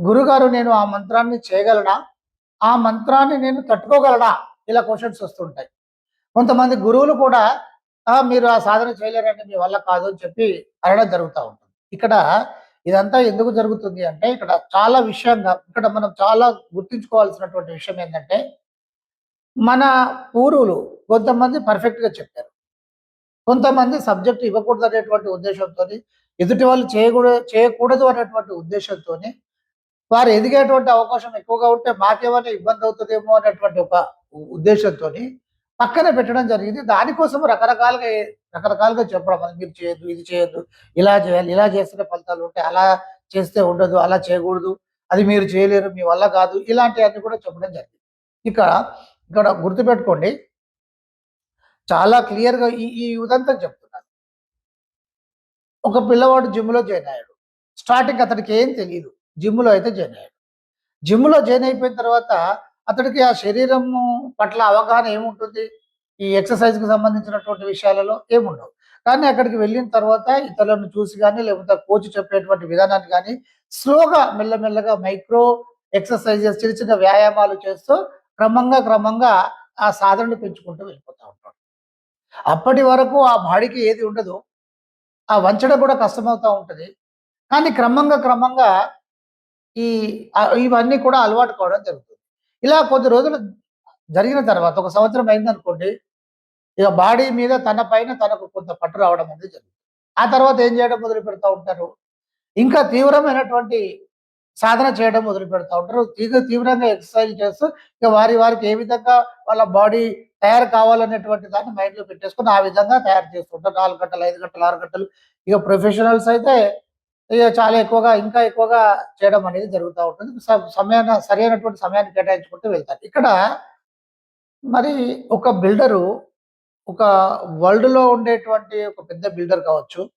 గురుగారు నేను ఆ మంత్రాన్ని చేయగలనా? ఆ మంత్రాన్ని నేను తట్టుకోగలనా? ఇలా క్వశ్చన్స్ వస్తుంటాయి. కొంతమంది గురువులు కూడా మీరు ఆ సాధన చేయలేరంటే మీ వల్ల కాదు అని చెప్పి అనడం జరుగుతూ ఉంటుంది. ఇక్కడ ఇదంతా ఎందుకు జరుగుతుంది అంటే ఇక్కడ చాలా విషయంగా ఇక్కడ మనం చాలా గుర్తుంచుకోవాల్సినటువంటి విషయం ఏంటంటే మన పూర్వులు కొంతమంది పర్ఫెక్ట్గా గా చెప్పారు. కొంతమంది సబ్జెక్ట్ ఇవ్వకూడదు అనేటువంటి ఉద్దేశంతో ఎదుటి వాళ్ళు చేయకూడదు చేయకూడదు అనేటువంటి ఉద్దేశంతో వారు ఎదిగేటువంటి అవకాశం ఎక్కువగా ఉంటే మాకేమైనా ఇబ్బంది అవుతుందేమో అనేటువంటి ఒక ఉద్దేశంతో పక్కన పెట్టడం జరిగింది. దానికోసం రకరకాలుగా రకరకాలుగా చెప్పడం అది మీరు చేయొద్దు ఇది చేయొద్దు ఇలా చేయాలి ఇలా చేస్తే ఫలితాలు ఉంటాయి అలా చేస్తే ఉండదు అలా చేయకూడదు అది మీరు చేయలేరు మీ వల్ల కాదు ఇలాంటివన్నీ కూడా చెప్పడం జరిగింది. ఇక్కడ ఇక్కడ గుర్తుపెట్టుకోండి చాలా క్లియర్గా ఈ ఈ ఉదంతం చెప్తున్నాను ఒక పిల్లవాడు జిమ్లో జాయిన్ అయ్యాడు. స్టార్టింగ్ అతనికి ఏం తెలియదు జిమ్లో అయితే జాయిన్ అయ్యాడు. జిమ్లో జాయిన్ అయిపోయిన తర్వాత అతడికి ఆ శరీరం పట్ల అవగాహన ఏముంటుంది? ఈ ఎక్సర్సైజ్కి సంబంధించినటువంటి విషయాలలో ఏముండవు. కానీ అక్కడికి వెళ్ళిన తర్వాత ఇతరులను చూసి కానీ లేకపోతే కోచ్ చెప్పేటువంటి విధానాన్ని కానీ స్లోగా మెల్లమెల్లగా మైక్రో ఎక్సర్సైజెస్ చిన్న చిన్న వ్యాయామాలు చేస్తూ క్రమంగా క్రమంగా ఆ సాధనను పెంచుకుంటూ వెళ్ళిపోతూ ఉంటాడు. అప్పటి వరకు ఆ బాడీకి ఏది ఉండదు. ఆ వంచడం కూడా కష్టమవుతూ ఉంటుంది. కానీ క్రమంగా క్రమంగా ఈ ఇవన్నీ కూడా అలవాటు కావడం జరుగుతుంది. ఇలా కొద్ది రోజులు జరిగిన తర్వాత ఒక సంవత్సరం అయిందనుకోండి ఇక బాడీ మీద తన పైన తనకు కొంత పట్టు రావడం అనేది జరుగుతుంది. ఆ తర్వాత ఏం చేయడం మొదలు పెడతా ఉంటారు? ఇంకా తీవ్రమైనటువంటి సాధన చేయడం మొదలు పెడతా ఉంటారు. తీవ్ర తీవ్రంగా ఎక్సర్సైజ్ చేస్తూ ఇక వారి వారికి ఏ విధంగా వాళ్ళ బాడీ తయారు కావాలనేటువంటి దాన్ని మైండ్లో పెట్టేసుకుని ఆ విధంగా తయారు చేస్తుంటారు నాలుగు గంటలు ఐదు గంటలు ఆరు గంటలు. ఇక ప్రొఫెషనల్స్ అయితే ఇక చాలా ఎక్కువగా ఇంకా ఎక్కువగా చేయడం అనేది జరుగుతూ ఉంటుంది. స- సమయాన్ని సరైనటువంటి సమయాన్ని కేటాయించుకుంటూ వెళ్తారు. ఇక్కడ మరి ఒక బిల్డరు ఒక వరల్డ్లో ఉండేటువంటి ఒక పెద్ద బిల్డర్ కావచ్చు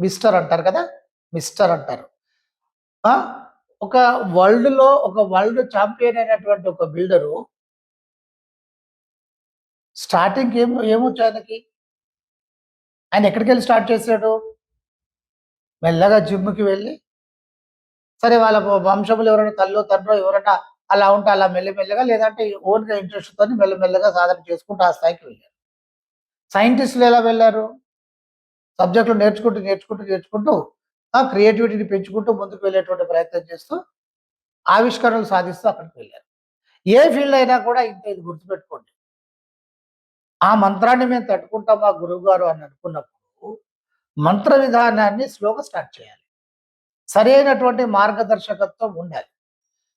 మిస్టర్ అంటారు కదా మిస్టర్ అంటారు. ఆ, ఒక వరల్డ్లో ఒక వరల్డ్ ఛాంపియన్ అయినటువంటి ఒక బిల్డరు స్టార్టింగ్ ఏం ఏమొచ్చు ఆయనకి? ఆయన ఎక్కడికి వెళ్ళి స్టార్ట్ చేశాడు? మెల్లగా జిమ్కి వెళ్ళి సరే వాళ్ళ వంశములు ఎవరైనా తల్లో తండ్రో ఎవరైనా అలా ఉంటే అలా మెల్లమెల్లగా లేదంటే ఓన్గా ఇంట్రెస్ట్తో మెల్లమెల్లగా సాధన చేసుకుంటూ ఆ స్థాయికి వెళ్ళారు. సైంటిస్టులు ఎలా వెళ్ళారు? సబ్జెక్టులు నేర్చుకుంటూ నేర్చుకుంటూ నేర్చుకుంటూ ఆ క్రియేటివిటీని పెంచుకుంటూ ముందుకు వెళ్ళేటువంటి ప్రయత్నం చేస్తూ ఆవిష్కరణలు సాధిస్తూ అక్కడికి వెళ్ళారు. ఏ ఫీల్డ్ అయినా కూడా ఇంత ఇది గుర్తుపెట్టుకోండి. ఆ మంత్రాన్ని మేము తట్టుకుంటాం మా గురువు గారు అని అనుకున్నప్పుడు మంత్ర విధానాన్ని స్లోగా స్టార్ట్ చేయాలి. సరైనటువంటి మార్గదర్శకత్వం ఉండాలి.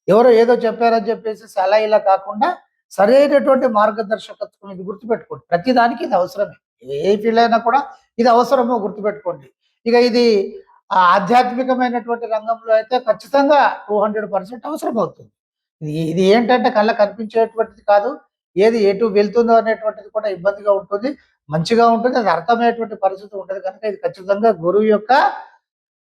ఎవరో ఏదో చెప్పారని చెప్పేసి అలా ఇలా కాకుండా సరైనటువంటి మార్గదర్శకత్వం ఇది గుర్తుపెట్టుకోండి. ప్రతిదానికి ఇది అవసరమే. ఏ ఫీల్డ్ అయినా కూడా ఇది అవసరమో గుర్తుపెట్టుకోండి. ఇక ఇది ఆధ్యాత్మికమైనటువంటి రంగంలో అయితే ఖచ్చితంగా టూ హండ్రెడ్ పర్సెంట్ అవసరం అవుతుంది ఇది ఇది ఏంటంటే కళ్ళ కనిపించేటువంటిది కాదు. ఏది ఎటు వెళ్తుందో అనేటువంటిది కూడా ఇబ్బందిగా ఉంటుంది. మంచిగా ఉంటుంది. అది అర్థమయ్యేటువంటి పరిస్థితి ఉంటుంది. కనుక ఇది ఖచ్చితంగా గురువు యొక్క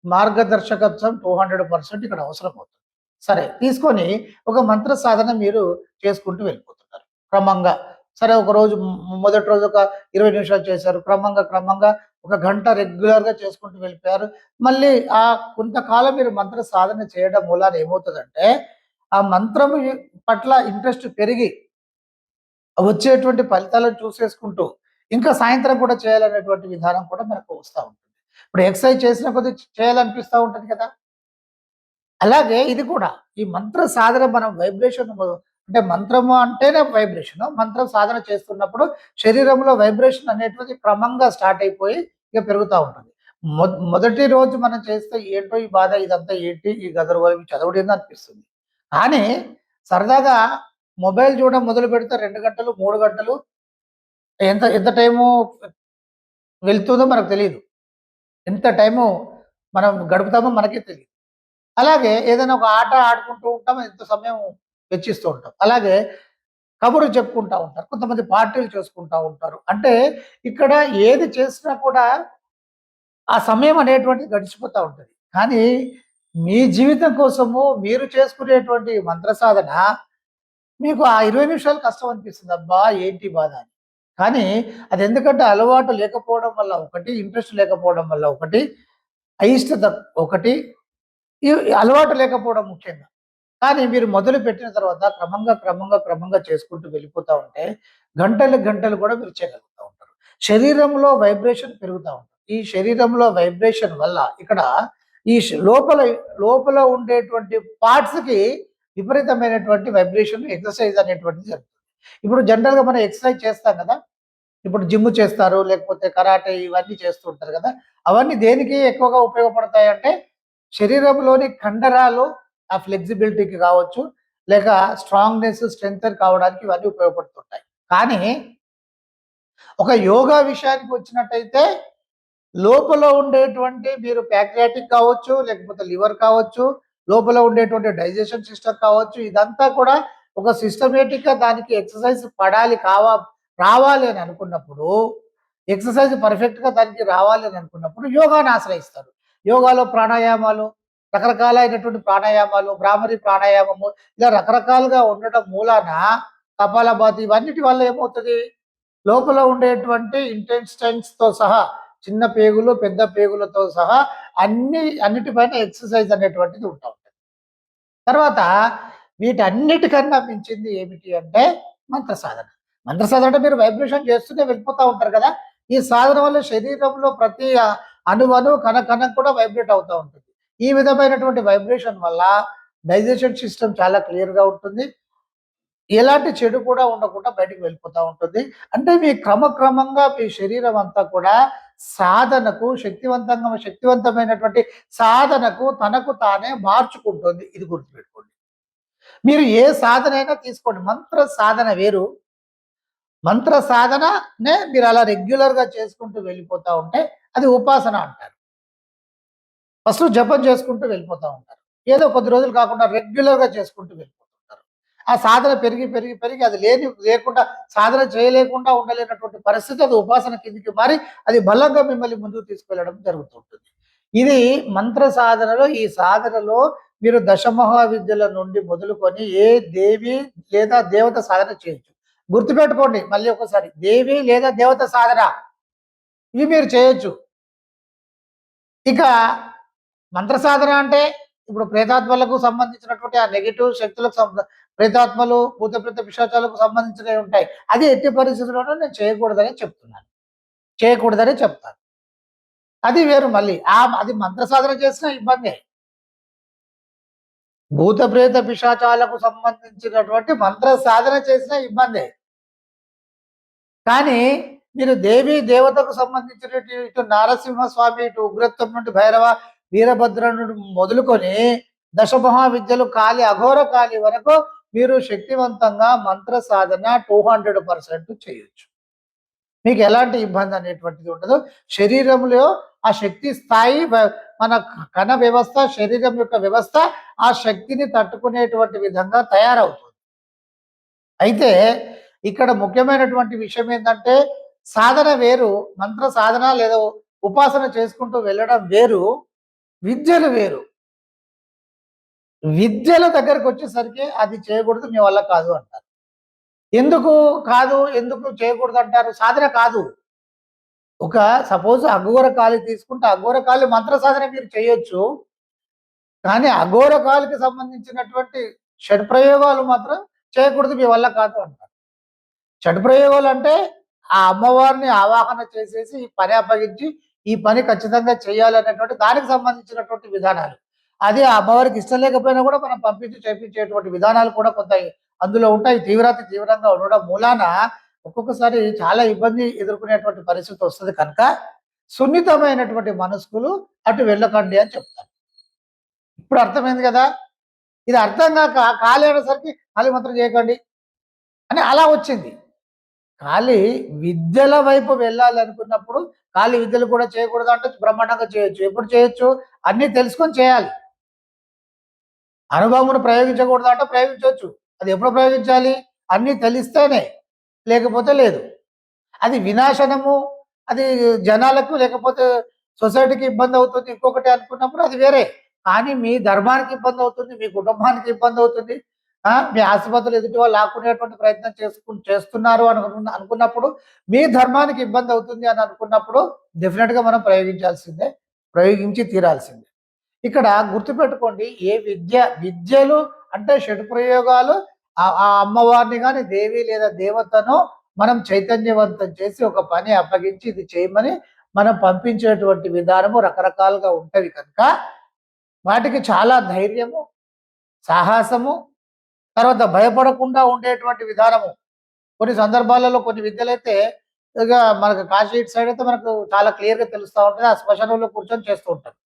మార్గదర్శకత్వం టూ హండ్రెడ్ పర్సెంట్ ఇక్కడ అవసరం అవుతుంది. సరే తీసుకొని ఒక మంత్ర సాధన మీరు చేసుకుంటూ వెళ్ళిపోతున్నారు క్రమంగా. సరే ఒక రోజు మొదటి రోజు ఒక ఇరవై నిమిషాలు చేశారు. క్రమంగా క్రమంగా ఒక గంట రెగ్యులర్గా చేసుకుంటూ వెళ్ళిపోయారు. మళ్ళీ ఆ కొంతకాలం మీరు మంత్ర సాధన చేయడం మూలాన ఏమవుతుందంటే ఆ మంత్రము పట్ల ఇంట్రెస్ట్ పెరిగి వచ్చేటువంటి ఫలితాలను చూసేసుకుంటూ ఇంకా సాయంత్రం కూడా చేయాలనేటువంటి విధానం కూడా మనకు వస్తూ ఉంటుంది. ఇప్పుడు ఎక్సర్సైజ్ చేసిన కొద్ది చేయాలనిపిస్తూ ఉంటుంది కదా? అలాగే ఇది కూడా ఈ మంత్ర సాధన మనం వైబ్రేషన్ అంటే మంత్రము అంటేనే వైబ్రేషన్ మంత్రం సాధన చేస్తున్నప్పుడు శరీరంలో వైబ్రేషన్ అనేటువంటి క్రమంగా స్టార్ట్ అయిపోయి ఇక పెరుగుతూ ఉంటుంది. మొ- మొదటి రోజు మనం చేస్తే ఏంటో ఈ బాధ ఇదంతా ఏంటి ఈ గదరుగోళం చదవడం అనిపిస్తుంది. కానీ సరదాగా మొబైల్ చూడడం మొదలు పెడితే రెండు గంటలు మూడు గంటలు ఎంత ఎంత టైము వెళ్తుందో మనకు తెలియదు ఎంత టైము మనం గడుపుతామో మనకే తెలియదు అలాగే ఏదైనా ఒక ఆట ఆడుకుంటూ ఉంటాం ఎంత సమయం వెచ్చిస్తూ ఉంటాం. అలాగే కబుర్లు చెప్పుకుంటా ఉంటారు కొంతమంది పార్టీలు చేసుకుంటూ ఉంటారు. అంటే ఇక్కడ ఏది చేసినా కూడా ఆ సమయం అనేటువంటిది గడిచిపోతూ ఉంటుంది. కానీ మీ జీవితం కోసము మీరు చేసుకునేటువంటి మంత్ర సాధన మీకు ఆ ఇరవై నిమిషాలు కష్టం అనిపిస్తుంది. అబ్బా ఏంటి బాధ అని. కానీ అది ఎందుకంటే అలవాటు లేకపోవడం వల్ల ఒకటి ఇంట్రెస్ట్ లేకపోవడం వల్ల ఒకటి అయిష్టత ఒకటి ఈ అలవాటు లేకపోవడం ముఖ్యంగా. కానీ మీరు మొదలు పెట్టిన తర్వాత క్రమంగా క్రమంగా క్రమంగా చేసుకుంటూ వెళ్ళిపోతూ ఉంటే గంటలు గంటలు కూడా మీరు చేయగలుగుతూ ఉంటారు. శరీరంలో వైబ్రేషన్ పెరుగుతూ ఉంటుంది. ఈ శరీరంలో వైబ్రేషన్ వల్ల ఇక్కడ ఈ లోపల లోపల ఉండేటువంటి పార్ట్స్కి విపరీతమైనటువంటి వైబ్రేషన్ ఎక్సర్సైజ్ అనేటువంటిది జరుగుతుంది. ఇప్పుడు జనరల్గా మనం ఎక్సర్సైజ్ చేస్తాం కదా ఇప్పుడు జిమ్ చేస్తారు లేకపోతే కరాటే ఇవన్నీ చేస్తుంటారు కదా అవన్నీ దేనికి ఎక్కువగా ఉపయోగపడతాయి అంటే శరీరంలోని కండరాలు ఆ ఫ్లెక్సిబిలిటీకి కావచ్చు లేక స్ట్రాంగ్నెస్ స్ట్రెంగ్త్ కావడానికి ఇవన్నీ ఉపయోగపడుతుంటాయి. కానీ ఒక యోగా విషయానికి వచ్చినట్టయితే లోపల ఉండేటువంటి మీరు ప్యాక్రియాటిక్ కావచ్చు లేకపోతే లివర్ కావచ్చు లోపల ఉండేటువంటి డైజెషన్ సిస్టమ్ కావచ్చు ఇదంతా కూడా ఒక సిస్టమేటిక్గా దానికి ఎక్సర్సైజ్ పడాలి కావా రావాలి అని అనుకున్నప్పుడు ఎక్సర్సైజ్ పర్ఫెక్ట్గా దానికి రావాలి అని అనుకున్నప్పుడు యోగాను ఆశ్రయిస్తారు. యోగాలో ప్రాణాయామాలు రకరకాలైనటువంటి ప్రాణాయామాలు భ్రామరి ప్రాణాయామము ఇలా రకరకాలుగా ఉండటం మూలాన కపాలబాతి ఇవన్నిటి వల్ల ఏమవుతుంది? లోపల ఉండేటువంటి ఇంటెన్స్టెన్స్తో సహా చిన్న పేగులు పెద్ద పేగులతో సహా అన్ని అన్నిటిపైన ఎక్సర్సైజ్ అనేటువంటిది ఉంటా ఉంటుంది. తర్వాత వీటన్నిటికన్నా మించింది ఏమిటి అంటే మంత్ర సాధన మంత్ర సాధన అంటే మీరు వైబ్రేషన్ చేస్తూనే వెళ్ళిపోతూ ఉంటారు కదా. ఈ సాధన వల్ల శరీరంలో ప్రతి అణువను కణ కూడా వైబ్రేట్ అవుతూ ఉంటుంది. ఈ విధమైనటువంటి వైబ్రేషన్ వల్ల డైజెషన్ సిస్టమ్ చాలా క్లియర్గా ఉంటుంది. ఎలాంటి చెడు కూడా ఉండకుండా బయటికి వెళ్ళిపోతూ ఉంటుంది. అంటే మీ క్రమక్రమంగా మీ శరీరం అంతా కూడా సాధనకు శక్తివంతంగా శక్తివంతమైనటువంటి సాధనకు తనకు తానే మార్చుకుంటుంది. ఇది గుర్తుపెట్టుకోండి. మీరు ఏ సాధన అయినా తీసుకోండి. మంత్ర సాధన వేరు. మంత్ర సాధననే మీరు అలా రెగ్యులర్గా చేసుకుంటూ వెళ్ళిపోతూ ఉంటే అది ఉపాసన అంటారు. ఫస్ట్ జపం చేసుకుంటూ వెళ్ళిపోతూ ఉంటారు. ఏదో కొద్ది రోజులు కాకుండా రెగ్యులర్గా చేసుకుంటూ వెళ్ళిపోతారు. ఆ సాధన పెరిగి పెరిగి పెరిగి అది లేని లేకుండా సాధన చేయలేకుండా ఉండలేనటువంటి పరిస్థితి అది ఉపాసన కిందికి మారి అది బలంగా మిమ్మల్ని ముందుకు తీసుకెళ్ళడం జరుగుతుంటుంది. ఇది మంత్ర సాధనలో ఈ సాధనలో మీరు దశమహా విద్యల నుండి మొదలుకొని ఏ దేవి లేదా దేవత సాధన చేయొచ్చు. గుర్తుపెట్టుకోండి మళ్ళీ ఒకసారి దేవి లేదా దేవత సాధన ఇవి మీరు చేయొచ్చు. ఇక మంత్ర సాధన అంటే ఇప్పుడు ప్రేతాత్మలకు సంబంధించినటువంటి ఆ నెగిటివ్ శక్తులకు ప్రేతాత్మలు భూత ప్రేత పిశాచాలకు సంబంధించినవి ఉంటాయి. అది ఎట్టి పరిస్థితుల్లోనూ నేను చేయకూడదని చెప్తున్నాను. చేయకూడదని చెప్తాను. అది వేరు మళ్ళీ. ఆ అది మంత్ర సాధన చేసిన ఇబ్బంది. భూత ప్రేత పిశాచాలకు సంబంధించినటువంటి మంత్ర సాధన చేసిన ఇబ్బందే. కానీ మీరు దేవి దేవతకు సంబంధించిన ఇటు నారసింహస్వామి ఇటు ఉగ్రత్వం నుండి భైరవ వీరభద్ర నుండి మొదలుకొని దశమహా విద్యలు కాలి అఘోర కాలి వరకు మీరు శక్తివంతంగా మంత్ర సాధన టూ హండ్రెడ్ పర్సెంట్ చేయొచ్చు. మీకు ఎలాంటి ఇబ్బంది అనేటువంటిది ఉండదు. శరీరంలో ఆ శక్తి స్థాయి మన కణ వ్యవస్థ శరీరం యొక్క వ్యవస్థ ఆ శక్తిని తట్టుకునేటువంటి విధంగా తయారవుతుంది. అయితే ఇక్కడ ముఖ్యమైనటువంటి విషయం ఏంటంటే సాధన వేరు మంత్ర సాధన లేదా ఉపాసన చేసుకుంటూ వెళ్ళడం వేరు విద్యలు వేరు. విద్యల దగ్గరకు వచ్చేసరికి అది చేయకూడదు మీ వల్ల కాదు అంటారు. ఎందుకు కాదు ఎందుకు చేయకూడదు అంటారు? సాధన కాదు. ఒక సపోజ్ అఘోరకాలి తీసుకుంటే అఘోర కాలి మంత్ర సాధన మీరు చేయొచ్చు కానీ అఘోర కాలికి సంబంధించినటువంటి షడ్ ప్రయోగాలు మాత్రం చేయకూడదు మీ వల్ల కాదు అంటారు. షడ్ ప్రయోగాలు అంటే ఆ అమ్మవారిని ఆవాహన చేసేసి ఈ పని అప్పగించి ఈ పని ఖచ్చితంగా చేయాలనేటువంటి దానికి సంబంధించినటువంటి విధానాలు. అది ఆ అమ్మవారికి ఇష్టం లేకపోయినా కూడా మనం పంపించి చేపించేటువంటి విధానాలు కూడా కొంత అందులో ఉంటాయి. తీవ్రత తీవ్రంగా ఉండడం మూలాన ఒక్కొక్కసారి చాలా ఇబ్బంది ఎదుర్కొనేటువంటి పరిస్థితి వస్తుంది కనుక సున్నితమైనటువంటి మనస్కులు అటు వెళ్ళకండి అని చెప్తారు. ఇప్పుడు అర్థమైంది కదా? ఇది అర్థం కాక ఖాళీ అనేసరికి ఖాళీ మాత్రం చేయకండి అని అలా వచ్చింది. ఖాళీ విద్యల వైపు వెళ్ళాలి అనుకున్నప్పుడు ఖాళీ విద్యలు కూడా చేయకూడదు అంటే బ్రహ్మాండంగా చేయొచ్చు ఎప్పుడు చేయొచ్చు. అన్నీ తెలుసుకొని చేయాలి. అనుభవమును ప్రయోగించకూడదు అంటే ప్రయోగించవచ్చు. అది ఎప్పుడు ప్రయోగించాలి? అన్నీ తెలిస్తేనే లేకపోతే లేదు. అది వినాశనము అది జనాలకు లేకపోతే సొసైటీకి ఇబ్బంది అవుతుంది. ఇంకొకటి అనుకున్నప్పుడు అది వేరే. కానీ మీ ధర్మానికి ఇబ్బంది అవుతుంది మీ కుటుంబానికి ఇబ్బంది అవుతుంది. మీ ఆసుపత్రులు ఎదుటి వాళ్ళు లాక్కునేటువంటి ప్రయత్నం చేసుకు చేస్తున్నారు అని అనుకున్న- అనుకున్నప్పుడు మీ ధర్మానికి ఇబ్బంది అవుతుంది అని అనుకున్నప్పుడు డెఫినెట్గా మనం ప్రయోగించాల్సిందే ప్రయోగించి తీరాల్సిందే. ఇక్కడ గుర్తుపెట్టుకోండి ఏ విద్య విద్యలు అంటే షడ్ ప్రయోగాలు ఆ అమ్మవారిని కానీ దేవి లేదా దేవతను మనం చైతన్యవంతం చేసి ఒక పని అప్పగించి ఇది చేయమని మనం పంపించేటువంటి విధానము రకరకాలుగా ఉంటవి కనుక. వాటికి చాలా ధైర్యము సాహసము తర్వాత భయపడకుండా ఉండేటువంటి విధానము. కొన్ని సందర్భాలలో కొన్ని విద్యలైతే ఇక మనకు కాశీ ఇటు సైడ్ అయితే మనకు చాలా క్లియర్గా తెలుస్తూ ఉంటుంది ఆ శ్మశానంలో కూర్చొని చేస్తూ ఉంటారు.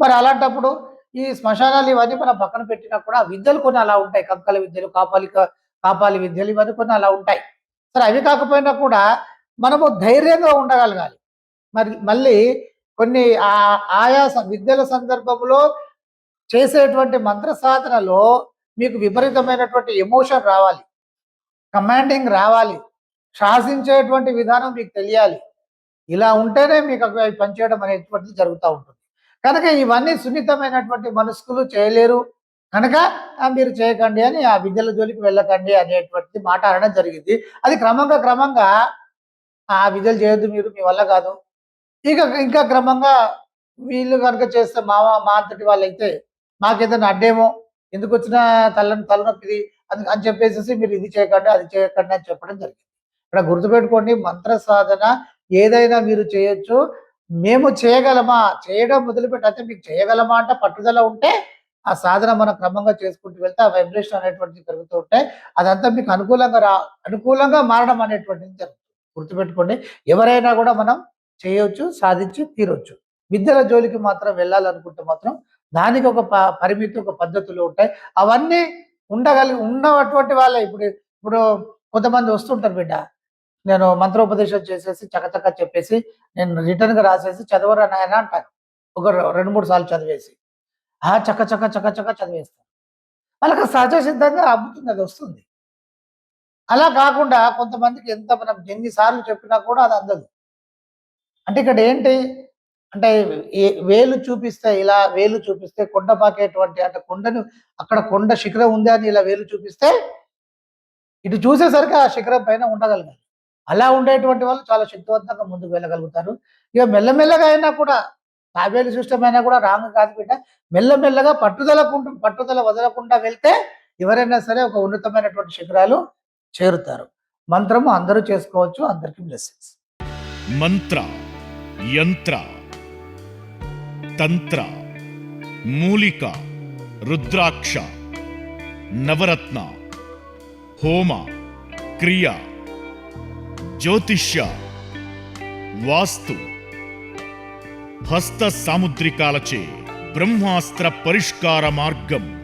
మరి అలాంటప్పుడు ఈ శ్మశానాలు ఇవన్నీ మనం పక్కన పెట్టినా కూడా విద్యలు కొన్ని అలా ఉంటాయి. కంకల విద్యలు కాపాలిక కాపాలి విద్యలు ఇవన్నీ కొన్ని అలా ఉంటాయి. సరే అవి కాకపోయినా కూడా మనము ధైర్యంగా ఉండగలగాలి. మరి మళ్ళీ కొన్ని ఆ- ఆయా విద్యల సందర్భంలో చేసేటువంటి మంత్ర సాధనలో మీకు విపరీతమైనటువంటి ఎమోషన్ రావాలి. కమాండింగ్ రావాలి. శాసించేటువంటి విధానం మీకు తెలియాలి. ఇలా ఉంటేనే మీకు అవి పనిచేయడం అనేటువంటిది జరుగుతూ ఉంటుంది. కనుక ఇవన్నీ సున్నితమైనటువంటి మనస్కులు చేయలేరు. కనుక మీరు చేయకండి అని ఆ విద్యల జోలికి వెళ్ళకండి అనేటువంటి మాట అనడం జరిగింది. అది క్రమంగా క్రమంగా ఆ విద్యలు చేయొద్దు మీరు మీ వల్ల కాదు. ఇక ఇంకా క్రమంగా వీళ్ళు కనుక చేస్తే మా మా అంతటి వాళ్ళైతే మాకేదైనా అడ్డేమో ఎందుకు వచ్చిన తల తలనొప్పిది అని అని చెప్పేసి మీరు ఇది చేయకండి అది చేయకండి అని చెప్పడం జరిగింది. ఇక్కడ గుర్తుపెట్టుకోండి మంత్ర సాధన ఏదైనా మీరు చేయొచ్చు. మేము చేయగలమా? చేయడం మొదలుపెట్టి అయితే మీకు చేయగలమా అంటే పట్టుదల ఉంటే ఆ సాధన మనం క్రమంగా చేసుకుంటూ వెళ్తే ఆ వైబ్రేషన్ అనేటువంటిది పెరుగుతూ ఉంటాయి అదంతా మీకు అనుకూలంగా రా అనుకూలంగా మారడం అనేటువంటిది జరుగుతుంది. గుర్తుపెట్టుకోండి ఎవరైనా కూడా మనం చేయవచ్చు సాధించి తీరొచ్చు. విద్యల జోలికి మాత్రం వెళ్ళాలనుకుంటే మాత్రం దానికి ఒక ప- పరిమితి ఒక పద్ధతులు ఉంటాయి. అవన్నీ ఉండగలిగి ఉన్నటువంటి వాళ్ళే. ఇప్పుడు ఇప్పుడు కొంతమంది వస్తుంటారు బిడ్డ. నేను మంత్రోపదేశం చేసేసి చకచక చెప్పేసి నేను రిటర్న్గా రాసేసి చదవరా నాయన అంటాను ఒక రెండు మూడు సార్లు చదివేసి. ఆ చక్క చక్క చక్క చక్క చదివేస్తాను వాళ్ళకి సహజ సిద్ధంగా అమ్ముతుంది అది వస్తుంది. అలా కాకుండా కొంతమందికి ఎంత మనం ఎన్నిసార్లు చెప్పినా కూడా అది అందదు. అంటే ఇక్కడ ఏంటి? అంటే వేలు చూపిస్తే ఇలా వేలు చూపిస్తే కొండ పాకేటువంటి అంటే కొండను అక్కడ కొండ శిఖరం ఉంది అని ఇలా వేలు చూపిస్తే ఇటు చూసేసరికి ఆ శిఖరం పైన ఉండగలగాలి. అలా ఉండేటువంటి వాళ్ళు చాలా శక్తివంతంగా ముందుకు వెళ్ళగలుగుతారు. ఇక మెల్లమెల్లగా అయినా కూడా తాబేలు సిస్టమ్ అయినా కూడా రాంగ్ కాదు బిడ్డ. మెల్లమెల్లగా పట్టుదలకుంటూ పట్టుదల వదలకుండా వెళ్తే ఎవరైనా సరే ఒక ఉన్నతమైనటువంటి శిఖరాలు చేరుతారు. మంత్రము అందరూ చేసుకోవచ్చు. అందరికీ బ్లెస్సింగ్స్ మంత్ర యంత్ర తంత్ర మూలిక రుద్రాక్ష నవరత్న హోమ క్రియ జ్యోతిష్య వాస్తు హస్త సాముద్రికాలచే బ్రహ్మాస్త్ర పరిష్కార మార్గం.